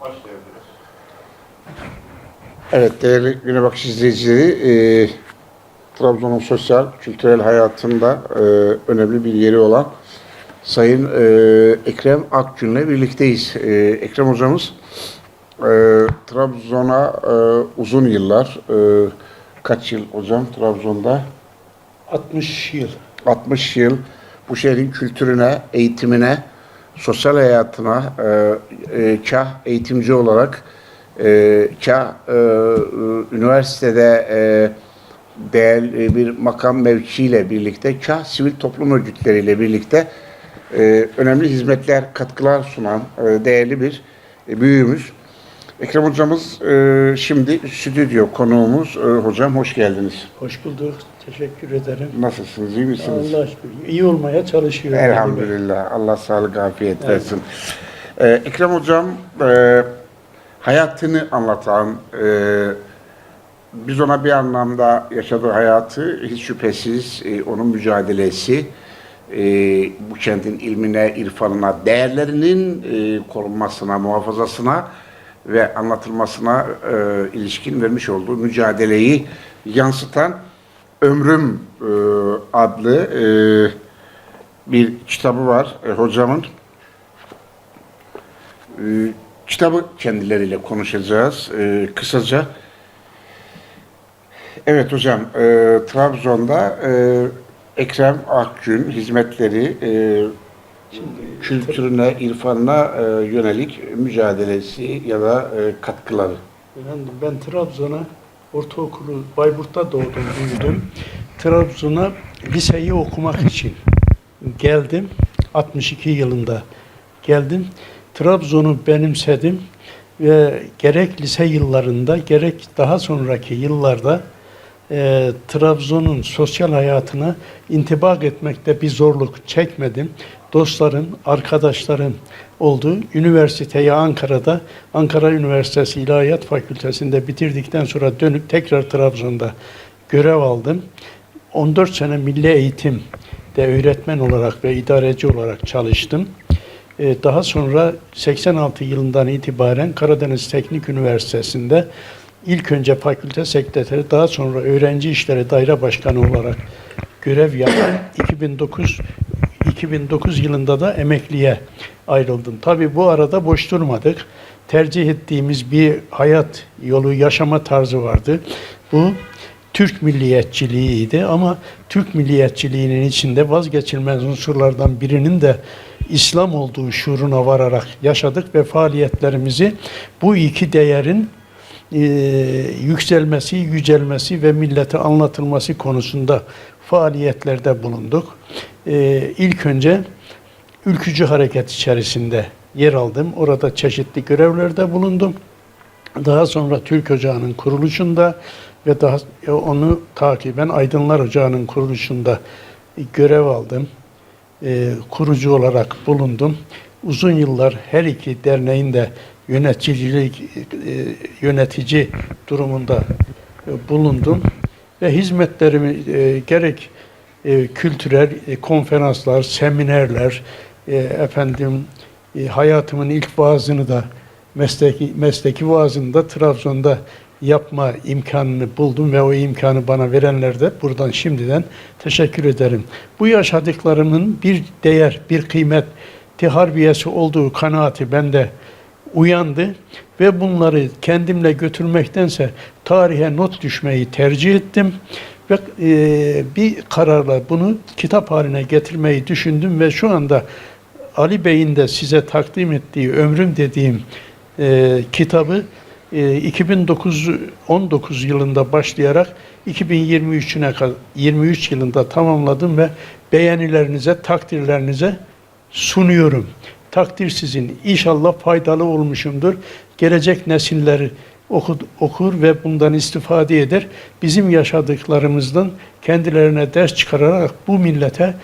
Başlayabiliriz. Evet değerli Güne Bakış izleyicileri, e, Trabzon'un sosyal, kültürel hayatında e, önemli bir yeri olan Sayın e, Ekrem Akgün'le birlikteyiz. E, Ekrem hocamız e, Trabzon'a e, uzun yıllar, e, kaç yıl hocam Trabzon'da? 60 yıl. 60 yıl bu şehrin kültürüne, eğitimine, sosyal hayatına e, e, kah eğitimci olarak e, kah e, e, üniversitede e, değerli bir makam mevkiiyle birlikte kah sivil toplum örgütleriyle birlikte e, önemli hizmetler, katkılar sunan e, değerli bir e, büyüğümüz. Ekrem hocamız e, şimdi stüdyo konuğumuz. E, hocam hoş geldiniz. Hoş bulduk. Teşekkür ederim. Nasılsınız, iyi misiniz? Allah aşkına. iyi olmaya çalışıyorum. Elhamdülillah. Allah sağlık, afiyet versin. Ee, Ekrem Hocam e, hayatını anlatan, e, biz ona bir anlamda yaşadığı hayatı hiç şüphesiz e, onun mücadelesi, e, bu kentin ilmine, irfanına, değerlerinin e, korunmasına, muhafazasına ve anlatılmasına e, ilişkin vermiş olduğu mücadeleyi yansıtan Ömrüm e, adlı e, bir kitabı var e, hocamın. E, kitabı kendileriyle konuşacağız e, kısaca. Evet hocam, e, Trabzon'da e, Ekrem Akgün hizmetleri e, kültürüne, irfanına e, yönelik mücadelesi ya da e, katkıları. Ben, ben Trabzon'a ortaokulu Bayburt'ta doğdum, büyüdüm. Trabzon'a liseyi okumak için geldim. 62 yılında geldim. Trabzon'u benimsedim ve gerek lise yıllarında gerek daha sonraki yıllarda e, Trabzon'un sosyal hayatına intibak etmekte bir zorluk çekmedim. Dostlarım, arkadaşlarım oldu. Üniversiteyi Ankara'da, Ankara Üniversitesi İlahiyat Fakültesi'nde bitirdikten sonra dönüp tekrar Trabzon'da görev aldım. 14 sene milli eğitimde öğretmen olarak ve idareci olarak çalıştım. Ee, Daha sonra 86 yılından itibaren Karadeniz Teknik Üniversitesi'nde ilk önce fakülte sekreteri, daha sonra öğrenci işleri daire başkanı olarak görev yaptım. 2009 2009 yılında da emekliye ayrıldım. Tabii bu arada boş durmadık. Tercih ettiğimiz bir hayat yolu, yaşama tarzı vardı. Bu Türk milliyetçiliğiydi ama Türk milliyetçiliğinin içinde vazgeçilmez unsurlardan birinin de İslam olduğu şuuruna vararak yaşadık ve faaliyetlerimizi bu iki değerin e, yükselmesi, yücelmesi ve millete anlatılması konusunda faaliyetlerde bulunduk. E, ilk önce ülkücü hareket içerisinde yer aldım. Orada çeşitli görevlerde bulundum. Daha sonra Türk Ocağı'nın kuruluşunda ve daha e, onu takiben Aydınlar Ocağı'nın kuruluşunda görev aldım. E, kurucu olarak bulundum. Uzun yıllar her iki derneğin de yöneticilik e, yönetici durumunda e, bulundum ve hizmetlerimi e, gerek kültürel konferanslar, seminerler, efendim hayatımın ilk vaazını da mesleki mesleki vaazını da Trabzon'da yapma imkanını buldum ve o imkanı bana verenler de buradan şimdiden teşekkür ederim. Bu yaşadıklarımın bir değer, bir kıymet harbiyesi olduğu kanaati bende uyandı ve bunları kendimle götürmektense tarihe not düşmeyi tercih ettim ve e, bir kararla bunu kitap haline getirmeyi düşündüm ve şu anda Ali Bey'in de size takdim ettiği ömrüm dediğim e, kitabı e, 2009 19 yılında başlayarak 2023'üne kadar 23 yılında tamamladım ve beğenilerinize, takdirlerinize sunuyorum. Takdir sizin. İnşallah faydalı olmuşumdur. Gelecek nesilleri okur, okur ve bundan istifade eder. Bizim yaşadıklarımızdan kendilerine ders çıkararak bu millete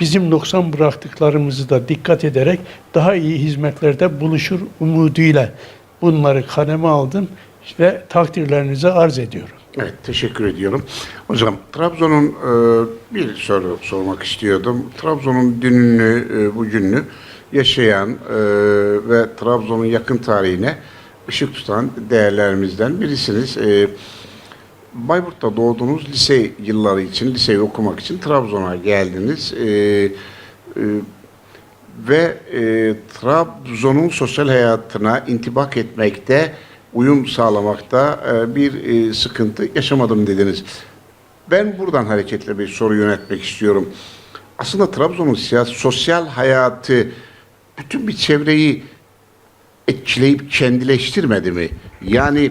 bizim noksan bıraktıklarımızı da dikkat ederek daha iyi hizmetlerde buluşur umuduyla bunları kaleme aldım ve takdirlerinize arz ediyorum. Evet, teşekkür ediyorum. Hocam, Trabzon'un e, bir soru sormak istiyordum. Trabzon'un dününü, e, bugününü yaşayan e, ve Trabzon'un yakın tarihine ışık tutan değerlerimizden birisiniz. E, Bayburt'ta doğdunuz, lise yılları için, liseyi okumak için Trabzon'a geldiniz. E, e, ve e, Trabzon'un sosyal hayatına intibak etmekte, uyum sağlamakta e, bir e, sıkıntı yaşamadım dediniz. Ben buradan hareketle bir soru yönetmek istiyorum. Aslında Trabzon'un siyasi, sosyal hayatı bütün bir çevreyi etkileyip kendileştirmedi mi? Yani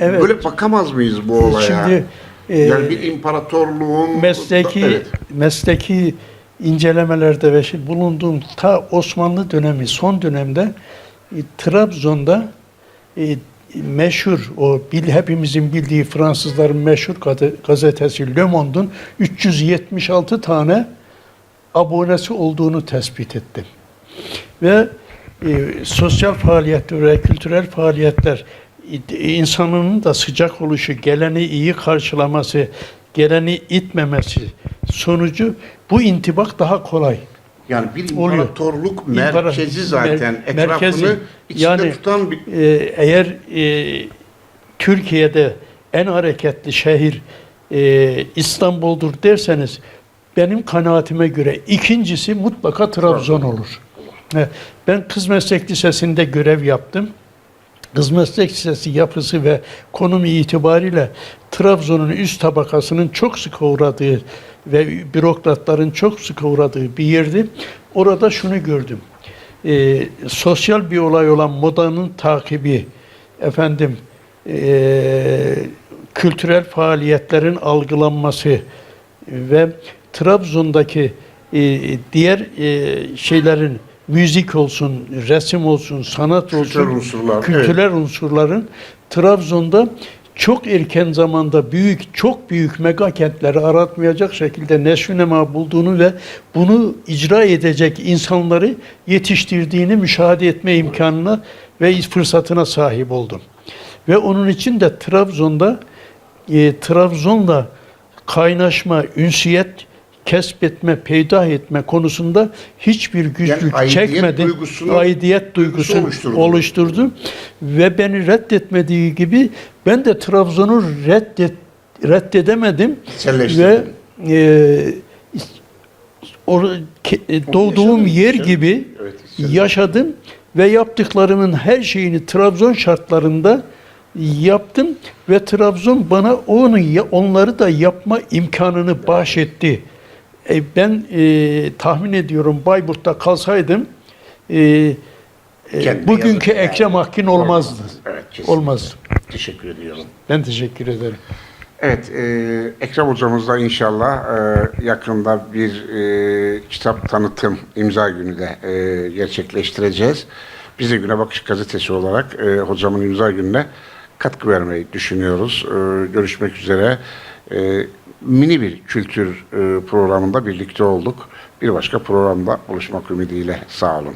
Evet. böyle bakamaz mıyız bu olaya? Şimdi e, yani bir imparatorluğun mesleki Evet. mesleki incelemelerde ve şey bulunduğum ta Osmanlı dönemi son dönemde e, Trabzon'da e, meşhur o bil, hepimizin bildiği Fransızların meşhur gazete- gazetesi Le Monde'un 376 tane abonesi olduğunu tespit ettim. Ve e, sosyal faaliyetler ve kültürel faaliyetler e, insanın da sıcak oluşu, geleni iyi karşılaması, geleni itmemesi sonucu bu intibak daha kolay. Yani bir Oluyor. imparatorluk İmpara- merkezi zaten mer- etrafını merkezi. içinde Yani- tutan bir Ee, eğer e, Türkiye'de en hareketli şehir e, İstanbul'dur derseniz benim kanaatime göre ikincisi mutlaka Trabzon olur. Ben Kız Meslek Lisesi'nde görev yaptım. Kız Meslek Lisesi yapısı ve konumu itibariyle Trabzon'un üst tabakasının çok sık uğradığı ve bürokratların çok sık uğradığı bir yerdi. Orada şunu gördüm. Ee, sosyal bir olay olan modanın takibi, efendim ee, kültürel faaliyetlerin algılanması ve Trabzon'daki ee, diğer ee, şeylerin müzik olsun, resim olsun, sanat olsun, Kültürel unsurlar, kültürel unsurların Trabzon'da çok erken zamanda büyük, çok büyük mega kentleri aratmayacak şekilde neşvinema bulduğunu ve bunu icra edecek insanları yetiştirdiğini müşahede etme imkanına ve fırsatına sahip oldum. Ve onun için de Trabzon'da e, Trabzon'la kaynaşma, ünsiyet kesbetme, peydah etme konusunda hiçbir güçlük aidiyet çekmedi. duygusunu- aidiyet duygusu oluşturdu. oluşturdu. Ve beni reddetmediği gibi ben de Trabzon'u reddet, reddedemedim. Ve e, or- ke- e, doğduğum yer yaşadın. gibi Evet, yaşadım ve yaptıklarımın her şeyini Trabzon şartlarında yaptım ve Trabzon bana onu onları da yapma imkanını bahşetti. E, ben e, tahmin ediyorum Bayburt'ta kalsaydım e, e, Kendine bugünkü yazık yani. Ekrem Akgün olmazdı. Evet, kesinlikle. Olmaz. Teşekkür ediyorum. Ben teşekkür ederim. Evet, e, Ekrem hocamızla inşallah e, yakında bir e, kitap tanıtım imza günü de e, gerçekleştireceğiz. Biz de Güne Bakış Gazetesi olarak e, hocamın imza gününe katkı vermeyi düşünüyoruz. E, görüşmek üzere. E, mini bir kültür e, programında birlikte olduk. Bir başka programda buluşmak ümidiyle sağ olun.